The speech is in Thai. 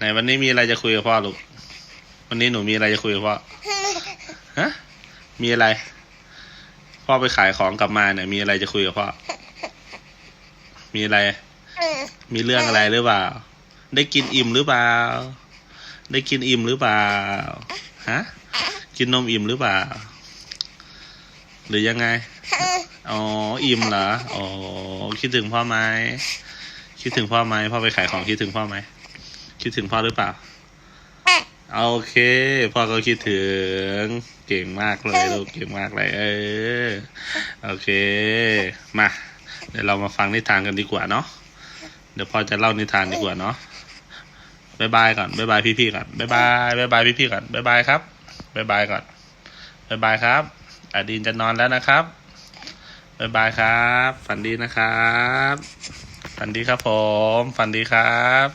ไหนวันนี้มีอะไรจะคุยกับพ่อลูก วันนี้หนูมีอะไรจะคุยกับพ่อ ฮะ มีอะไร พ่อไปขายของกลับมาเนี่ย มีอะไรจะคุยกับพ่อ มีอะไร มีเรื่องอะไรหรือเปล่า ได้กินอิ่มหรือเปล่า ได้กินอิ่มหรือเปล่า ฮะ กินนมอิ่มหรือเปล่า หรือยังไง อ๋อ อิ่มเหรอ อ๋อ คิดถึงพ่อไหมคิดถึงพ่อไหมพ่อไปขายของคิดถึงพ่อไหม คิดถึงพ่อหรือเปล่า โอเค พ่อก็คิดถึง เก่งมากเลยลูกเก่งมากเลย เออ โอเค มา เดี๋ยวเรามาฟังนิทานกันดีกว่าเนาะ เดี๋ยวพ่อจะเล่านิทานดีกว่าเนาะบายบายก่อนบายบายพี่ๆก่อนบายบายบายบายพี่ๆก่อนบายบายครับบายบายก่อนบายบายครับอดีนจะนอนแล้วนะครับบายบายครับ ฝันดีนะครับ ฝันดีครับผม ฝันดีครับ